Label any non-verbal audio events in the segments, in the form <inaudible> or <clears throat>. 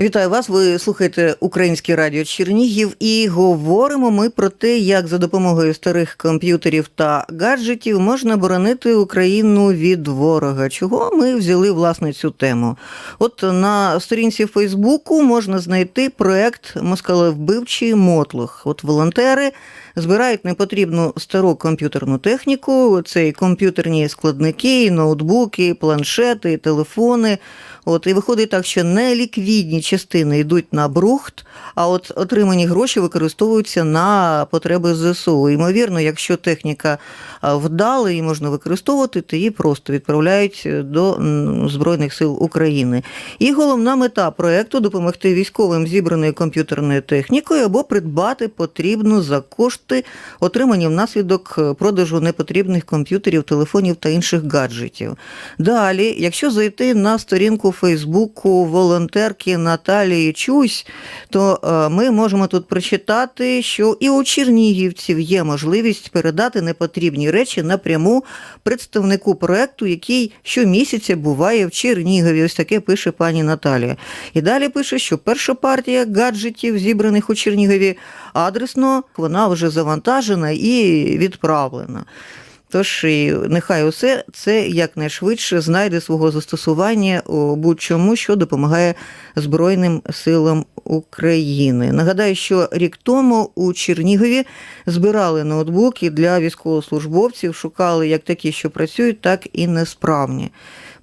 Вітаю вас. Ви слухаєте Українське радіо Чернігів і говоримо ми про те, як за допомогою старих комп'ютерів та гаджетів можна боронити Україну від ворога. Чого ми взяли власне цю тему? От на сторінці Фейсбуку можна знайти проект Москалевбивчий мотлох. От волонтери збирають непотрібну стару комп'ютерну техніку. Це і комп'ютерні складники, і ноутбуки, і планшети, і телефони. От і виходить так, що неліквідні частини йдуть на брухт, а от отримані гроші використовуються на потреби ЗСУ. Ймовірно, якщо техніка вдала і можна використовувати, то її просто відправляють до Збройних сил України. І головна мета проекту допомогти військовим зібраною комп'ютерною технікою або придбати потрібну за кошти, отримані внаслідок е, продажу непотрібних комп'ютерів, телефонів та інших гаджетів. Далі, якщо зайти на сторінку Фейсбуку волонтерки Наталії Чусь, то е, ми можемо тут прочитати, що і у чернігівців є можливість передати непотрібні речі напряму представнику проекту, який щомісяця буває в Чернігові. Ось таке пише пані Наталія. І далі пише, що перша партія гаджетів, зібраних у Чернігові, адресно вона вже завантажена і відправлена. Тож і нехай усе це якнайшвидше знайде свого застосування у будь-чому, що допомагає Збройним силам України. Нагадаю, що рік тому у Чернігові збирали ноутбуки для військовослужбовців, шукали як такі, що працюють, так і несправні.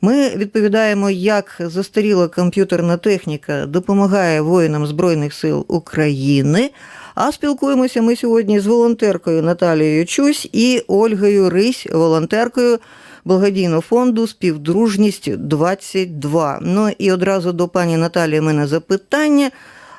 Ми відповідаємо, як застаріла комп'ютерна техніка допомагає воїнам Збройних сил України. А спілкуємося ми сьогодні з волонтеркою Наталією Чусь і Ольгою Рись, волонтеркою благодійного фонду Співдружність 22. Ну і одразу до пані Наталії мене запитання.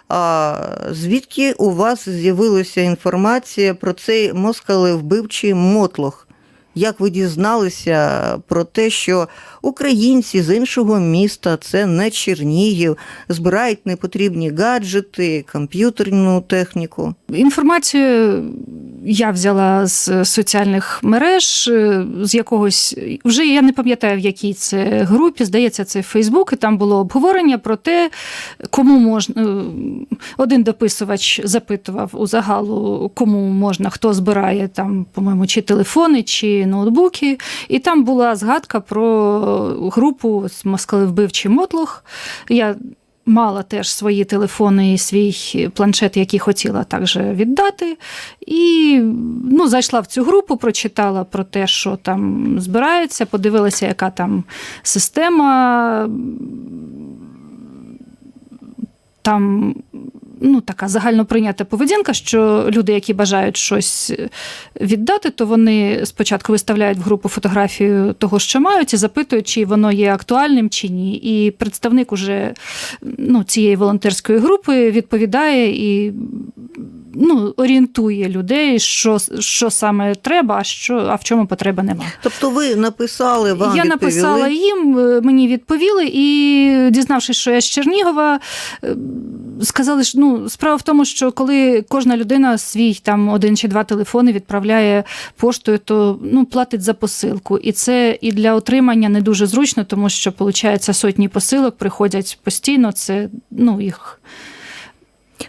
А звідки у вас з'явилася інформація про цей москалевбивчий мотлох? Як ви дізналися про те, що українці з іншого міста, це не Чернігів, збирають непотрібні гаджети, комп'ютерну техніку? Інформацію я взяла з соціальних мереж, е, з якогось вже я не пам'ятаю, в якій це групі. Здається, це Фейсбук, і там було обговорення про те, кому можна. е, Один дописувач запитував у загалу, кому можна, хто збирає там, по-моєму, чи телефони, чи ноутбуки. І там була згадка про групу Москалевбивчий Мотлох. Я мала теж свої телефони і свій планшет, який хотіла також віддати. І ну, зайшла в цю групу, прочитала про те, що там збирається, подивилася, яка там система. Там ну, така загальноприйнята поведінка, що люди, які бажають щось віддати, то вони спочатку виставляють в групу фотографію того, що мають, і запитують, чи воно є актуальним чи ні. І представник уже ну, цієї волонтерської групи відповідає і ну, орієнтує людей, що, що саме треба, а що, а в чому потреби немає. Тобто ви написали, вам я відповіли? написала їм, е, мені відповіли, і дізнавшись, що я з Чернігова, е, сказали, що ну, справа в тому, що коли кожна людина свій там один чи два телефони відправляє поштою, то ну, платить за посилку. І це і для отримання не дуже зручно, тому що, виходить, сотні посилок приходять постійно. Це ну, їх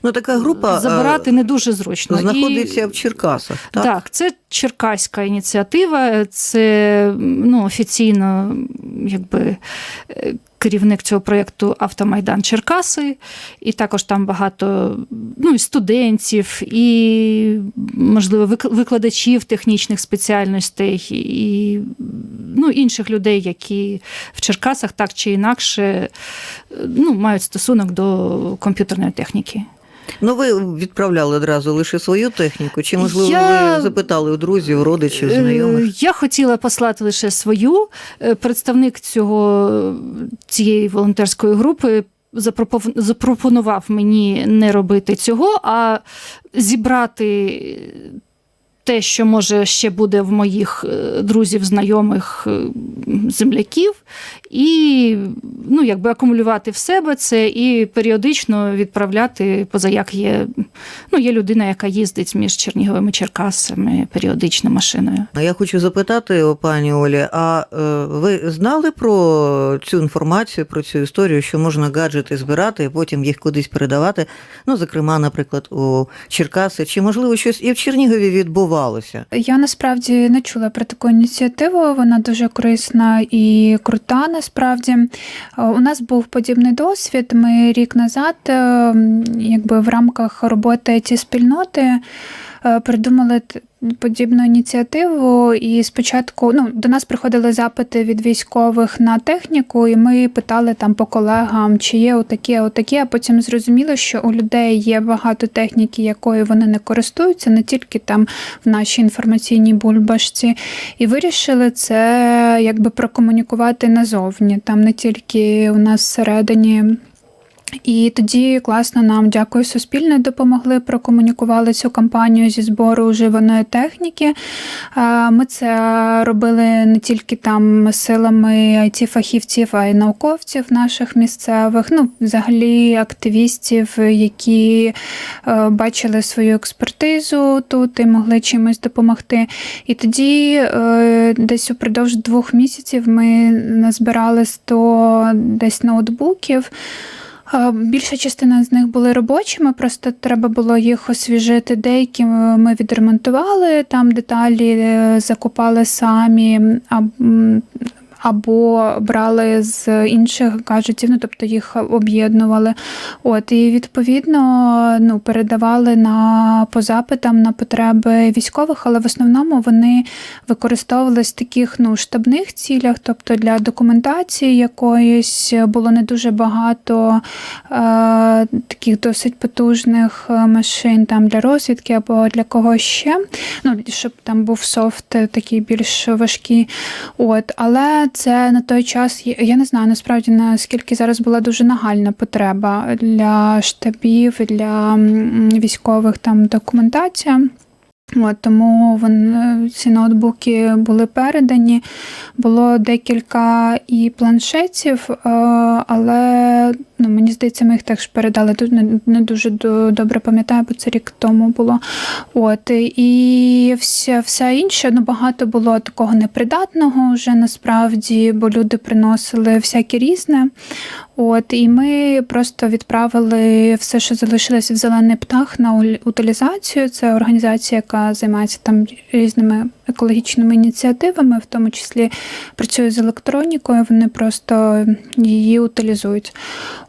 Ну, така група забирати е, не дуже зручно. знаходиться І... в Черкасах. Так? Так, це черкаська ініціатива, це ну, офіційно якби. е, Керівник цього проєкту Автомайдан Черкаси, і також там багато ну, і студентів, і, можливо, вик- викладачів технічних спеціальностей, і ну, інших людей, які в Черкасах так чи інакше е, ну, мають стосунок до комп'ютерної техніки. Ну, ви відправляли одразу лише свою техніку, чи, можливо, Я- ви запитали у друзів, родичів, Е, знайомих? Я хотіла послати лише свою. Е, Представник цього цієї волонтерської групи. Запропонував мені не робити цього, а зібрати те, що може ще буде в моїх е, друзів, знайомих, е, земляків, і ну, якби акумулювати в себе це і періодично відправляти, поза як є, ну, є людина, яка їздить між Черніговим і Черкасами періодично машиною. А я хочу запитати о пані Олі, а е, ви знали про цю інформацію, про цю історію, що можна гаджети збирати і потім їх кудись передавати? Ну, зокрема, наприклад, у Черкаси, чи можливо щось і в Чернігові відбувалося? Я насправді не чула про таку ініціативу. Вона дуже корисна і крута. Насправді Е, у нас був подібний досвід. Ми рік назад, е, якби в рамках роботи ці спільноти. е, Придумали подібну ініціативу, і спочатку ну, до нас приходили запити від військових на техніку, і ми питали там по колегам, чи є отакі, отакі, а потім зрозуміли, що у людей є багато техніки, якою вони не користуються, не тільки там в нашій інформаційній бульбашці, і вирішили це якби прокомунікувати назовні, там не тільки у нас всередині. І тоді класно нам дякую Суспільне допомогли, прокомунікували цю кампанію зі збору вживаної техніки. Ми це робили не тільки там силами it фахівців, а й науковців наших місцевих, ну взагалі активістів, які е, бачили свою експертизу тут і могли чимось допомогти. І тоді е, десь упродовж двох місяців ми назбирали 100 десь ноутбуків. Е, Більша частина з них були робочими, просто треба було їх освіжити. Деякі ми відремонтували, там деталі е, закупали самі. Або брали з інших гаджетів, ну тобто їх об'єднували. От і відповідно ну, передавали на по запитам на потреби військових, але в основному вони використовувались в таких ну штабних цілях, тобто для документації якоїсь було не дуже багато е, таких досить потужних е, машин там для розвідки або для когось ще. Ну щоб там був софт такий більш важкий. От, але це на той час я- не знаю насправді наскільки зараз була дуже нагальна потреба для штабів, для військових там документація. От, тому вони, ці ноутбуки були передані. Було декілька і планшетів, е, але ну, мені здається, ми їх теж передали. Тут не, не дуже до- добре пам'ятаю, бо це рік тому було. От, і вся, вся інша, ну багато було такого непридатного вже насправді, бо люди приносили всяке різне. От, і ми просто відправили все, що залишилося в зелений птах на утилізацію. Це організація, яка займається там різними екологічними ініціативами, в тому числі працює з електронікою. Вони просто її утилізують.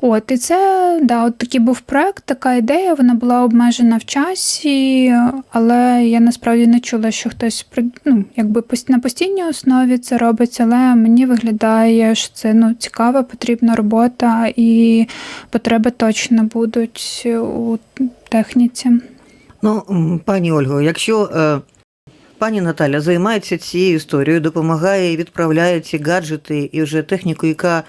От, і це да, от такий був проект, така ідея. Вона була обмежена в часі, але я насправді не чула, що хтось ну, якби на постійній основі це робиться. Але мені виглядає, що це ну, цікава, потрібна робота, і потреби точно будуть у техніці. Ну, пані Ольго, якщо е, пані Наталя займається цією історією, допомагає і відправляє ці гаджети і вже техніку, яка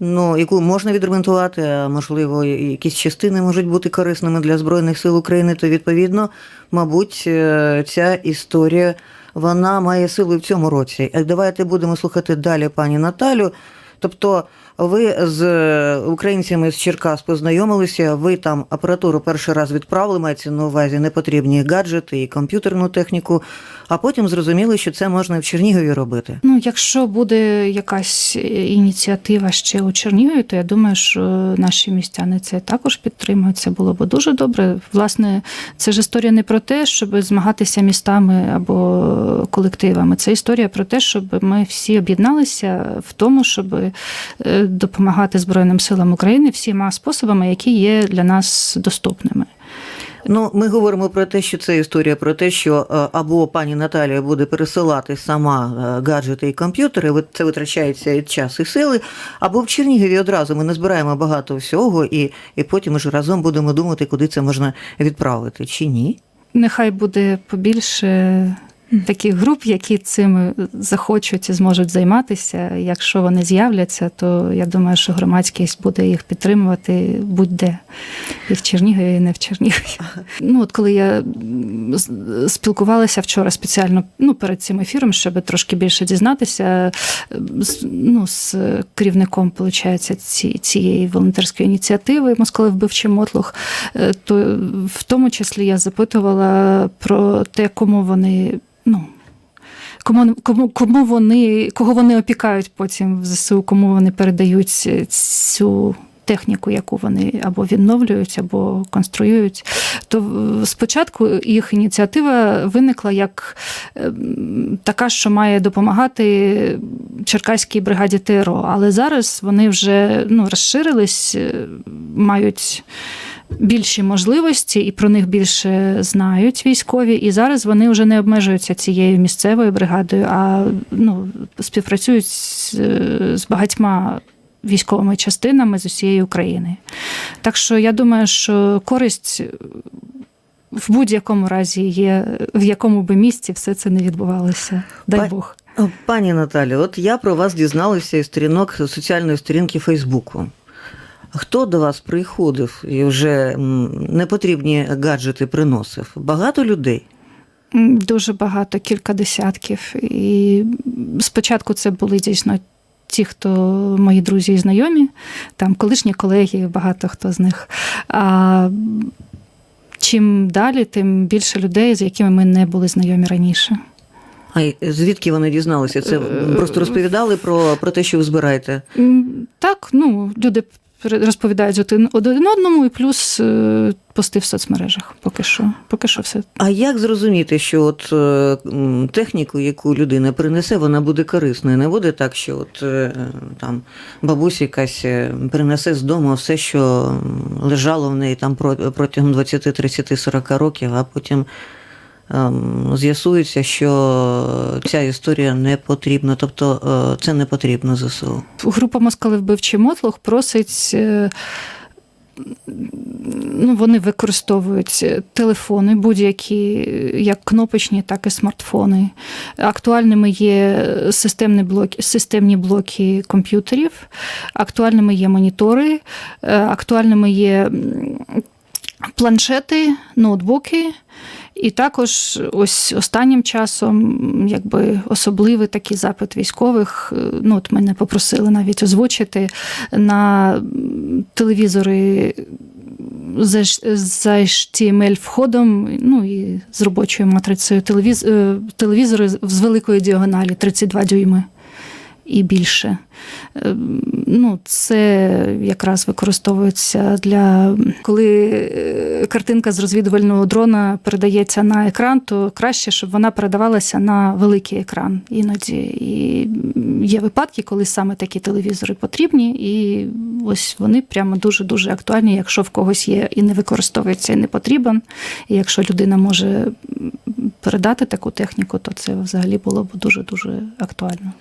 ну, яку можна відремонтувати, а можливо, якісь частини можуть бути корисними для Збройних сил України, то відповідно, мабуть, е, ця історія вона має силу в цьому році. Е, Давайте будемо слухати далі пані Наталю. Тобто ви з е, українцями з Черкас познайомилися, ви там апаратуру перший раз відправили, мається на увазі непотрібні гаджети і комп'ютерну техніку, а потім зрозуміли, що це можна в Чернігові робити. Ну, якщо буде якась ініціатива ще у Чернігові, то я думаю, що наші містяни це також підтримують. Це було б дуже добре. Власне, це ж історія не про те, щоб змагатися містами або колективами. Це історія про те, щоб ми всі об'єдналися в тому, щоб е, допомагати Збройним силам України всіма способами, які є для нас доступними. Ну, ми говоримо про те, що це історія про те, що е, або пані Наталія буде пересилати сама е, гаджети і комп'ютери, це витрачається і час, і сили, або в Чернігові одразу ми назбираємо багато всього, і, і потім вже разом будемо думати, куди це можна відправити, чи ні. Нехай буде побільше таких груп, які цим захочуть і зможуть займатися. Якщо вони з'являться, то я думаю, що громадськість буде їх підтримувати будь-де. І в Чернігові, і не в Чернігові. Ну, от коли я спілкувалася вчора спеціально ну, перед цим ефіром, щоб трошки більше дізнатися, ну, з керівником виходить, ці, цієї волонтерської ініціативи Москали вбивчий мотлух, е, то в тому числі я запитувала про те, кому вони. Ну, Кому, кому, кому вони, кого вони опікають потім в ЗСУ, кому вони передають цю техніку, яку вони або відновлюють, або конструюють. То спочатку їх ініціатива виникла як ем, така, що має допомагати Черкаській бригаді ТРО. Але зараз вони вже ну, розширились, е, мають більші можливості і про них більше знають військові. І зараз вони вже не обмежуються цією місцевою бригадою, а ну, співпрацюють з, багатьма військовими частинами з усієї України. Так що я думаю, що користь в будь-якому разі є, в якому би місці все це не відбувалося. Дай Бог. Пані Наталі, от я про вас дізналася із сторінок соціальної сторінки Фейсбуку. Хто до вас приходив і вже непотрібні гаджети приносив? Багато людей. Дуже багато, кілька десятків. І спочатку це були дійсно ті, хто мої друзі і знайомі, там колишні колеги, багато хто з них. А чим далі, тим більше людей, з якими ми не були знайомі раніше. А звідки вони дізналися? Це Е, просто розповідали про, про те, що ви збираєте. Так, ну, люди розповідають один одному, і плюс е, пости в соцмережах. Поки що. Поки що все. А як зрозуміти, що от е, техніку, яку людина принесе, вона буде корисною? Не буде так, що от е, там бабуся якась принесе з дому все, що лежало в неї там протягом 20, 30, 40 років, а потім з'ясується, що ця історія не потрібна, тобто е, це не потрібно ЗСУ. Група Москали вбивчий мотлох просить. е, Ну, вони використовують телефони, будь-які, як кнопочні, так і смартфони. Актуальними є системні блоки, системні блоки комп'ютерів, актуальними є монітори, е, актуальними є планшети, ноутбуки. І також ось останнім часом, якби особливий такий запит військових. е, Ну, от мене попросили навіть озвучити на телевізори з H- з HTML входом, ну і з робочою матрицею телевіз, е, телевізори з великої діагоналі 32 дюйми і більше. Е, Ну, це якраз використовується для коли е, картинка з розвідувального дрона передається на екран, то краще, щоб вона передавалася на великий екран іноді. І є випадки, коли саме такі телевізори потрібні, і ось вони прямо дуже дуже актуальні, якщо в когось є і не використовується, і не потрібен. І якщо людина може передати таку техніку, то це взагалі було б дуже дуже актуально.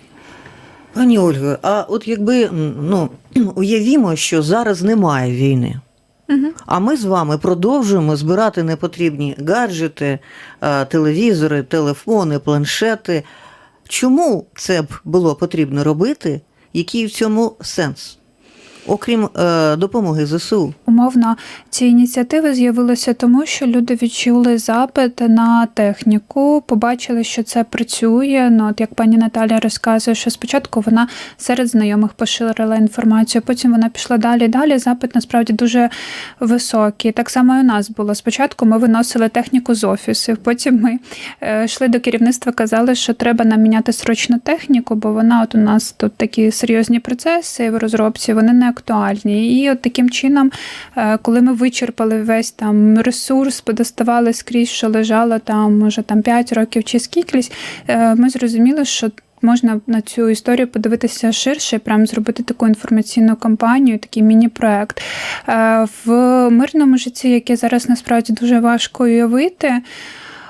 Пані Ольго, а от якби ну, <clears throat> уявімо, що зараз немає війни. Угу. А ми з вами продовжуємо збирати непотрібні гаджети, е, телевізори, телефони, планшети. Чому це б було потрібно робити? Який в цьому сенс? Окрім е, допомоги ЗСУ. Умовно, ці ініціативи з'явилися тому, що люди відчули запит на техніку, побачили, що це працює. Ну, от як пані Наталя розказує, що спочатку вона серед знайомих поширила інформацію, потім вона пішла далі. Далі запит насправді дуже високий. Так само і у нас було. Спочатку ми виносили техніку з офісів, потім ми е, йшли до керівництва, казали, що треба нам міняти срочно техніку, бо вона от у нас тут такі серйозні процеси в розробці, вони не актуальні. І от таким чином, е, коли ми вичерпали весь там ресурс, подоставали скрізь, що лежало там, може там 5 років чи скількись, е, ми зрозуміли, що. Можна на цю історію подивитися ширше, прям зробити таку інформаційну кампанію, такий міні-проект. Е, В мирному житті, яке зараз насправді дуже важко уявити,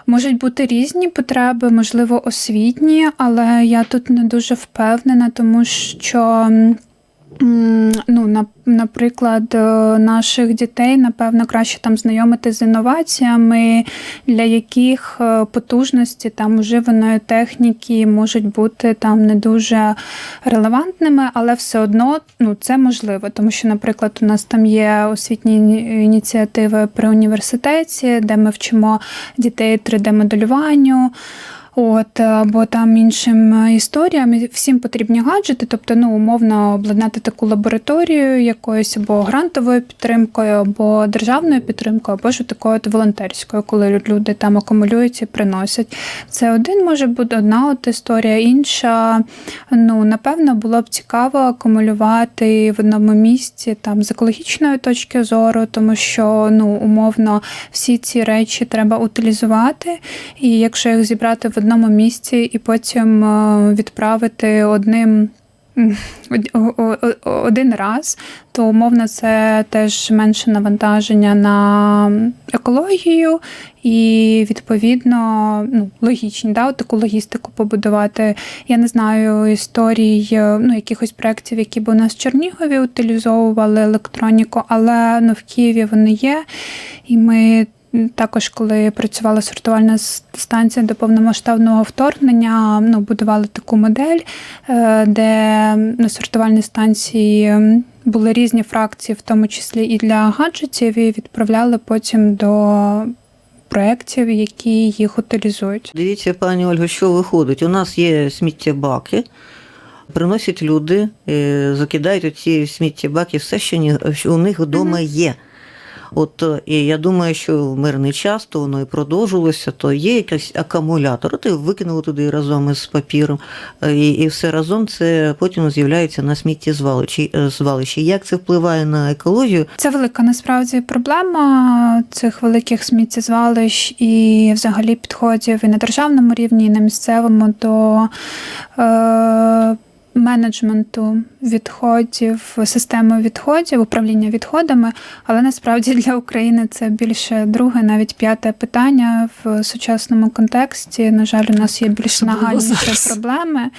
Можуть бути різні потреби, можливо, освітні, але я тут не дуже впевнена, тому що Ну, на, наприклад, е, наших дітей, напевно, краще там знайомити з інноваціями, для яких е, потужності там уживаної техніки можуть бути там не дуже релевантними, але все одно ну, це можливо. Тому що, наприклад, у нас там є освітні ініціативи при університеті, де ми вчимо дітей 3D-моделюванню. От, або там іншим е, історіям. Всім потрібні гаджети, тобто ну, умовно обладнати таку лабораторію якоюсь або грантовою підтримкою, або державною підтримкою, або ж такою от волонтерською, коли люди там акумулюють і приносять. Це один може бути одна от історія, інша. Ну, напевно, було б цікаво акумулювати в одному місці там з екологічної точки зору, тому що ну, умовно всі ці речі треба утилізувати. І якщо їх зібрати в одному місці і потім е, відправити одним. Один раз, то умовно це теж менше навантаження на екологію і відповідно ну, логічні, да, от таку логістику побудувати. Я не знаю історій е, ну, якихось проєктів, які б у нас в Чернігові утилізовували електроніку, але ну, в Києві вони є. І ми також, коли працювала сортувальна станція до повномасштабного вторгнення, ну, будували таку модель, е, де на сортувальній станції були різні фракції, в тому числі і для гаджетів, і відправляли потім до проєктів, які їх утилізують. Дивіться, пані Ольго, що виходить? У нас є сміттєбаки, приносять люди, е, закидають у ці сміттєбаки все, що що у них вдома є. От е, і я думаю, що в мирний час то воно і продовжилося, то є якийсь акумулятор. Ти викинули туди разом із папіром, е, і, і все разом це потім з'являється на сміттєзвалищі. е, звалищі. Як це впливає на екологію? Це велика насправді проблема цих великих сміттєзвалищ і взагалі підходів і на державному рівні, і на місцевому до е, менеджменту відходів, системи відходів, управління відходами. Але насправді для України це більше друге, навіть п'яте питання в сучасному контексті. На жаль, у нас є більш нагальніші проблеми.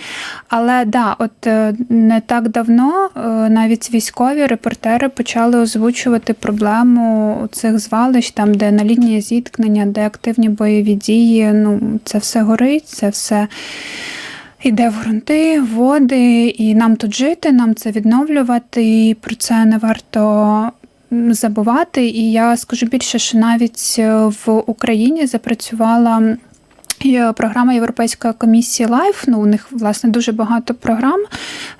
Але да, от е, не так давно е, навіть військові репортери почали озвучувати проблему цих звалищ, там, де на лінії зіткнення, де активні бойові дії. Ну, це все горить, це все. Йде в ґрунти, води, і нам тут жити, нам це відновлювати. І про це не варто забувати. І я скажу більше, що навіть е, в Україні запрацювала є програма Європейської комісії Life. Ну, у них власне дуже багато програм,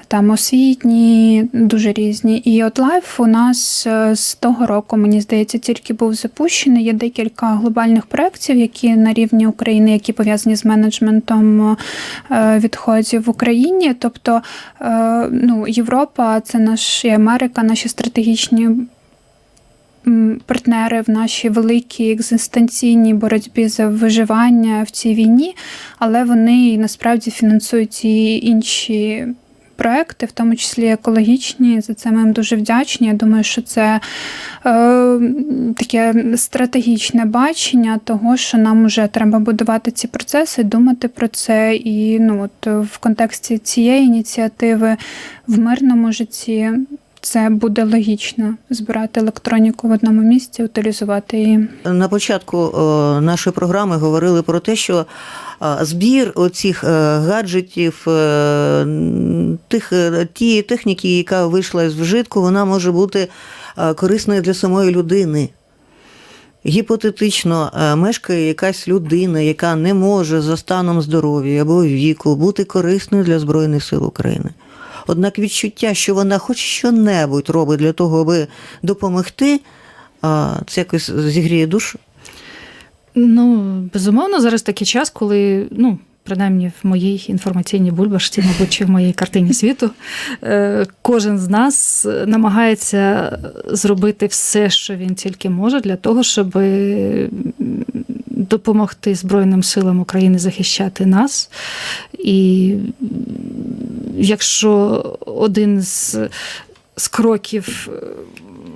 там освітні, дуже різні. І от Life у нас е, з того року, мені здається, тільки був запущений. Є декілька глобальних проєктів, які на рівні України, які пов'язані з менеджментом е, відходів в Україні. Тобто, е, ну, Європа, це наш і Америка, наші стратегічні партнери в нашій великій екзистенційній боротьбі за виживання в цій війні, але вони насправді фінансують і інші. Проекти, в тому числі екологічні, за це ми їм дуже вдячні. Я думаю, що це е, таке стратегічне бачення того, що нам вже треба будувати ці процеси, думати про це. І ну, от в контексті цієї ініціативи в мирному житті це буде логічно збирати електроніку в одному місці, утилізувати її. На початку е, нашої програми говорили про те, що е, збір оцих е, гаджетів, тих, тієї техніки, яка вийшла з вжитку, вона може бути корисною для самої людини. Гіпотетично мешкає якась людина, яка не може за станом здоров'я або віку бути корисною для Збройних сил України. Однак відчуття, що вона хоч що-небудь робить для того, аби допомогти, це якось зігріє душу. Ну, безумовно, зараз такий час, коли, ну, принаймні в моїй інформаційній бульбашці, мабуть, чи в моїй картині світу, е, кожен з нас намагається зробити все, що він тільки може, для того, щоб допомогти Збройним силам України захищати нас. І якщо один з, з кроків.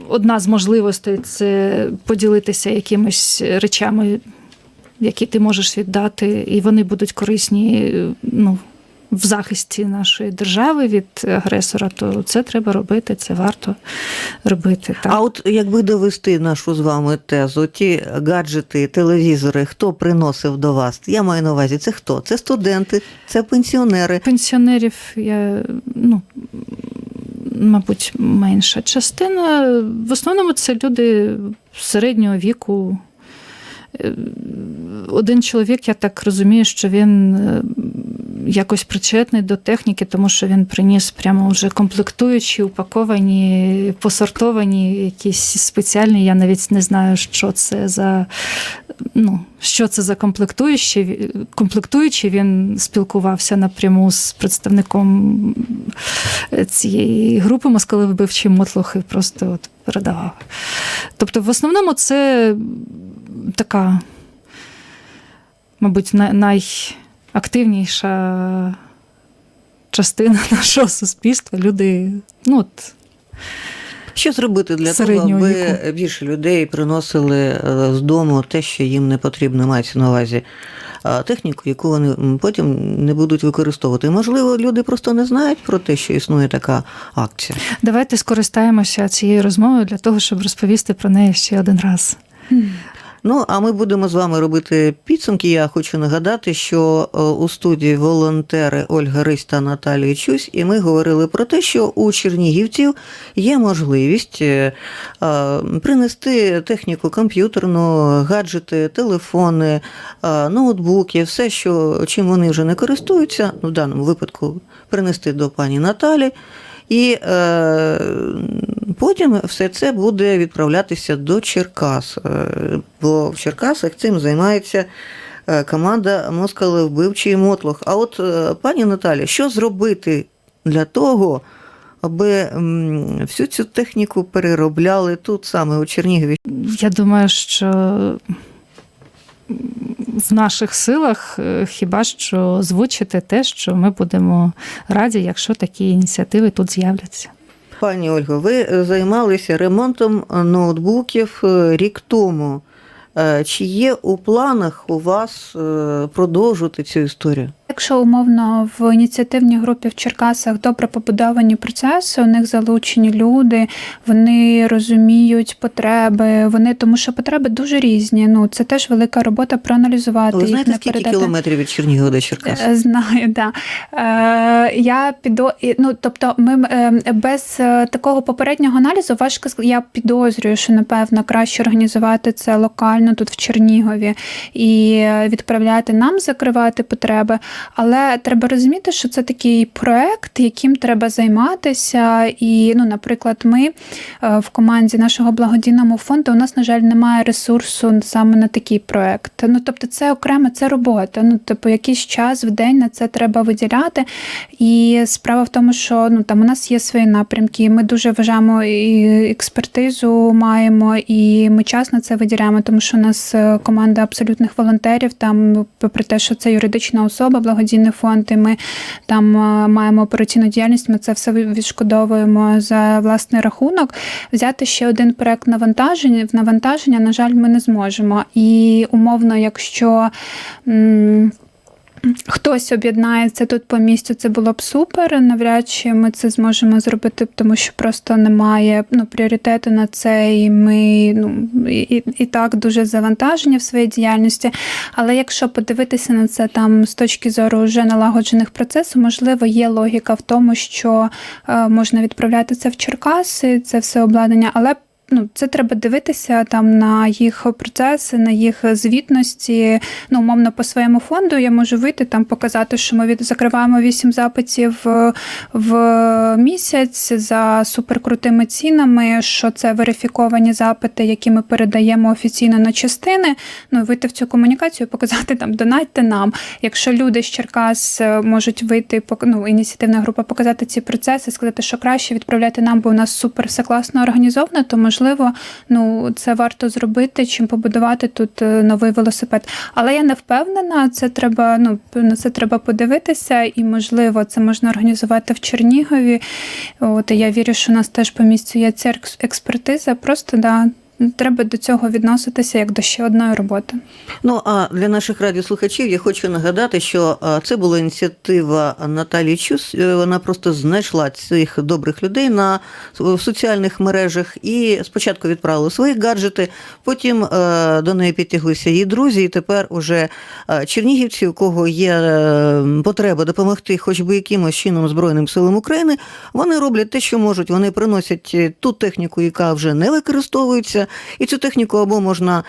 Одна з можливостей це поділитися якимись речами, які ти можеш віддати, і вони будуть корисні ну, в захисті нашої держави від агресора, то це треба робити, це варто робити. Так. А от якби довести нашу з вами тезу, ті гаджети, телевізори, хто приносив до вас? Я маю на увазі, це хто? Це студенти, це пенсіонери. Пенсіонерів я, ну, мабуть, менша частина. В основному це люди середнього віку. Е, Один чоловік, я так розумію, що він е, якось причетний до техніки, тому що він приніс прямо вже комплектуючі, упаковані, посортовані, якісь спеціальні. Я навіть не знаю, що це за ну, що це за комплектуючі. Комплектуючі він спілкувався напряму з представником цієї групи москалевбивчі мотлохи, просто от передавав. Тобто, в основному це така, мабуть, найактивніша частина <laughs> нашого суспільства. Люди, ну от. Що зробити для того, аби віку. більше людей приносили е, з дому те, що їм не потрібно, мається на увазі техніку, яку вони потім не будуть використовувати. Можливо, люди просто не знають про те, що існує така акція. Давайте скористаємося цією розмовою для того, щоб розповісти про неї ще один раз. Ну, а ми будемо з вами робити підсумки. Я хочу нагадати, що е, у студії волонтери Ольга Рись та Наталія Чусь, і ми говорили про те, що у чернігівців є можливість е, е, принести техніку комп'ютерну, гаджети, телефони, ноутбуки, все, що чим вони вже не користуються, ну, в даному випадку принести до пані Наталі. І е, потім все це буде відправлятися до Черкас. Е, бо в Черкасах цим займається е, команда Москалевбивчий Мотлох. А от е, пані Наталі, що зробити для того, аби всю цю техніку переробляли тут саме у Чернігові? Я думаю, що в наших силах е, хіба що звучити те, що ми будемо раді, якщо такі ініціативи тут з'являться. Пані Ольго, ви займалися ремонтом ноутбуків е, рік тому. Е, Чи є у планах у вас продовжити цю історію? Якщо умовно в ініціативній групі в Черкасах добре побудовані процеси, у них залучені люди, вони розуміють потреби, вони тому що потреби дуже різні. Ну це теж велика робота проаналізувати Ви їх знаєте, не скільки передати. кілометрів від Чернігова до Черкас? Е, Знаю, да. Е, я підо... і, ну, тобто, ми е, без е, такого попереднього аналізу важко я підозрюю, що напевно краще організувати це локально тут в Чернігові і відправляти нам закривати потреби. Але треба розуміти, що це такий проект, яким треба займатися. І, ну, наприклад, ми е, в команді нашого благодійного фонду у нас, на жаль, немає ресурсу саме на такий проект. Ну, тобто, це окремо, це робота. Ну, типу, якийсь час в день на це треба виділяти. І справа в тому, що ну там у нас є свої напрямки. Ми дуже вважаємо і експертизу маємо, і ми час на це виділяємо, тому що у нас е, команда абсолютних волонтерів. Там, попри те, що це юридична особа, благодійний фонд, і ми там е, маємо операційну діяльність. Ми це все відшкодовуємо за власний рахунок. Взяти ще один проект навантаження навантаження, на жаль, ми не зможемо. І умовно, якщо. Хтось об'єднається тут по місцю, це було б супер. Навряд чи ми це зможемо зробити, тому що просто немає ну, пріоритету на це, і ми ну, і, і так дуже завантажені в своїй діяльності. Але якщо подивитися на це там з точки зору вже налагоджених процесів, можливо, є логіка в тому, що е, можна відправляти це в Черкаси, це все обладнання, але ну, це треба дивитися там на їх процеси, на їх звітності. Ну, умовно, по своєму фонду я можу вийти там показати, що ми від закриваємо 8 запитів е, в місяць за суперкрутими цінами, що це верифіковані запити, які ми передаємо офіційно на частини. Ну, вийти в цю комунікацію, показати там донатьте нам. Якщо люди з Черкас е, можуть вийти, ну, ініціативна група показати ці процеси, сказати, що краще відправляти нам, бо у нас супер все класно організовано, то можливо, ну це варто зробити, чим побудувати тут е, новий велосипед. Але я не впевнена, це треба, ну на це треба подивитися, і можливо, це можна організувати в Чернігові. От я вірю, що у нас теж по місцю є ця експертиза. Просто да. Треба до цього відноситися як до ще одної роботи. Ну а для наших радіослухачів я хочу нагадати, що це була ініціатива Наталії Чус. Е, Вона просто знайшла цих добрих людей на в соціальних мережах і спочатку відправила свої гаджети, потім е, до неї підтяглися її друзі, і тепер уже е, чернігівці, у кого є потреба допомогти, хоч би якимось чином Збройним силам України, вони роблять те, що можуть. Вони приносять ту техніку, яка вже не використовується, і цю техніку або можна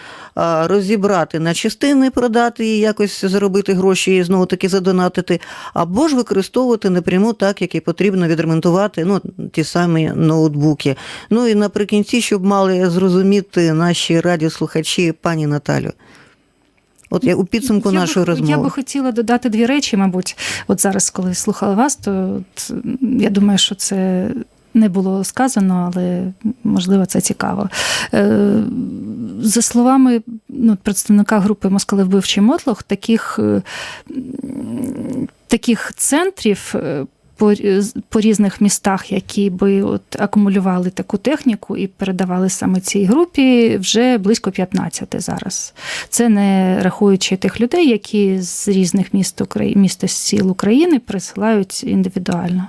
розібрати на частини, продати і якось заробити гроші і знову таки задонатити, або ж використовувати напряму так, як і потрібно відремонтувати ну, ті самі ноутбуки. Ну і наприкінці, щоб мали зрозуміти наші радіослухачі, пані Наталю. От я у підсумку Я нашої би, розмови. Я би хотіла додати дві речі, мабуть. От зараз, коли слухала вас, то от, я думаю, що це. Не було сказано, але можливо це цікаво. Е, За словами ну, представника групи Москалевбивчий Мотлох, таких, е, таких центрів е, по, по різних містах, які би от акумулювали таку техніку і передавали саме цій групі, вже близько 15 зараз. Це не рахуючи тих людей, які з різних міст України, міст і сіл України присилають індивідуально.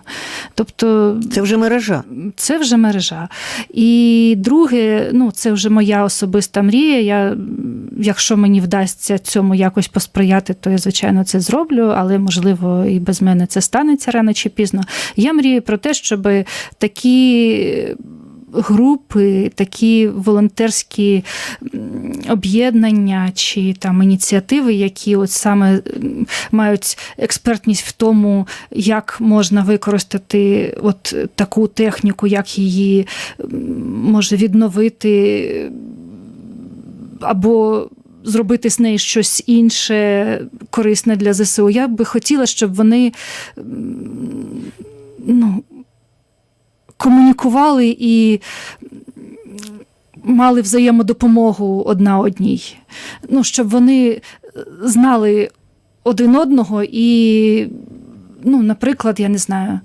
Тобто Це вже мережа. це вже мережа. І друге, ну це вже моя особиста мрія. Я, якщо мені вдасться цьому якось посприяти, то я звичайно це зроблю, але можливо і без мене це станеться рано чи пізно. Я мрію про те, щоб такі. Групи, такі волонтерські об'єднання чи там ініціативи, які от саме мають експертність в тому, як можна використати от таку техніку, як її може відновити або зробити з неї щось інше корисне для ЗСУ. Я би хотіла, щоб вони ну, комунікували і мали взаємодопомогу одна одній. Ну, щоб вони знали один одного і, ну, наприклад, я не знаю,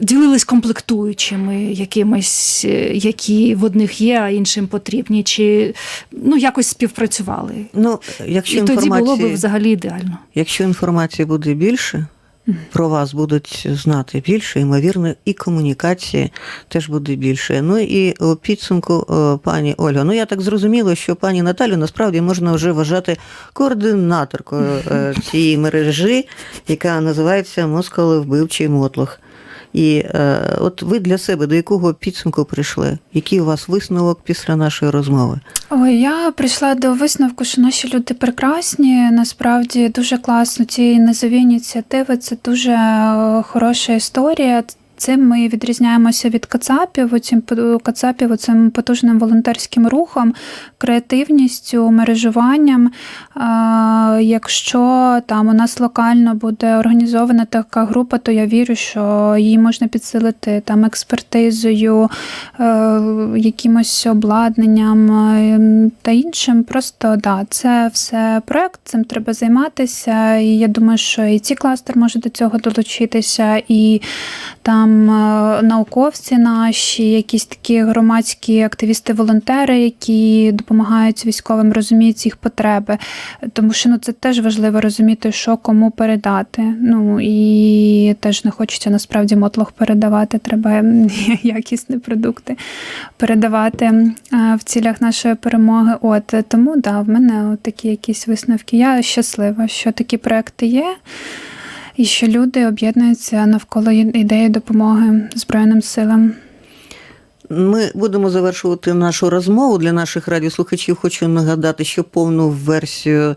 ділились комплектуючими якимись, е, які в одних є, а іншим потрібні, чи ну, якось співпрацювали. Ну, якщо І тоді було б взагалі ідеально. якщо інформації буде більше, про вас будуть знати більше, ймовірно, і комунікації теж буде більше. Ну і у підсумку, е, пані Ольга, ну я так зрозуміла, що пані Наталю насправді можна вже вважати координаторкою е, <laughs> цієї мережі, яка називається Москалевбивчий мотлох. І е, от ви для себе до якого підсумку прийшли? Який у вас висновок після нашої розмови? Ой, я прийшла до висновку, що наші люди прекрасні. Насправді дуже класно. Ці низові ініціативи це дуже е, хороша історія. Цим ми відрізняємося від Кацапів, оцім Кацапів, цим потужним волонтерським рухом, креативністю, мережуванням. Якщо там у нас локально буде організована така група, то я вірю, що її можна підсилити там експертизою, е, якимось обладнанням е, та іншим. Просто да, це все проект, цим треба займатися. І я думаю, що і ці кластер може до цього долучитися, і там е, науковці наші, якісь такі громадські активісти-волонтери, які допомагають військовим, розуміють їх потреби. Тому що ну, це теж важливо розуміти, що кому передати. Ну і теж не хочеться насправді мотлох передавати, треба <laughs> якісні продукти передавати е, в цілях нашої перемоги. От тому да, в мене такі якісь висновки. Я щаслива, що такі проекти є. І що люди об'єднуються навколо ідеї допомоги Збройним силам. Ми будемо завершувати нашу розмову для наших радіослухачів. Хочу нагадати, що повну версію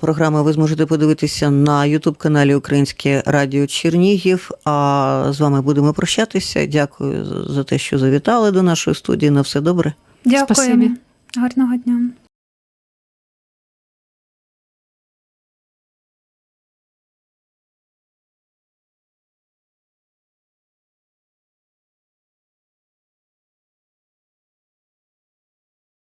програми ви зможете подивитися на Ютуб-каналі Українське Радіо Чернігів. А з вами будемо прощатися. Дякую за те, що завітали до нашої студії. На все добре. Дякуємо. Спасибі. Гарного дня.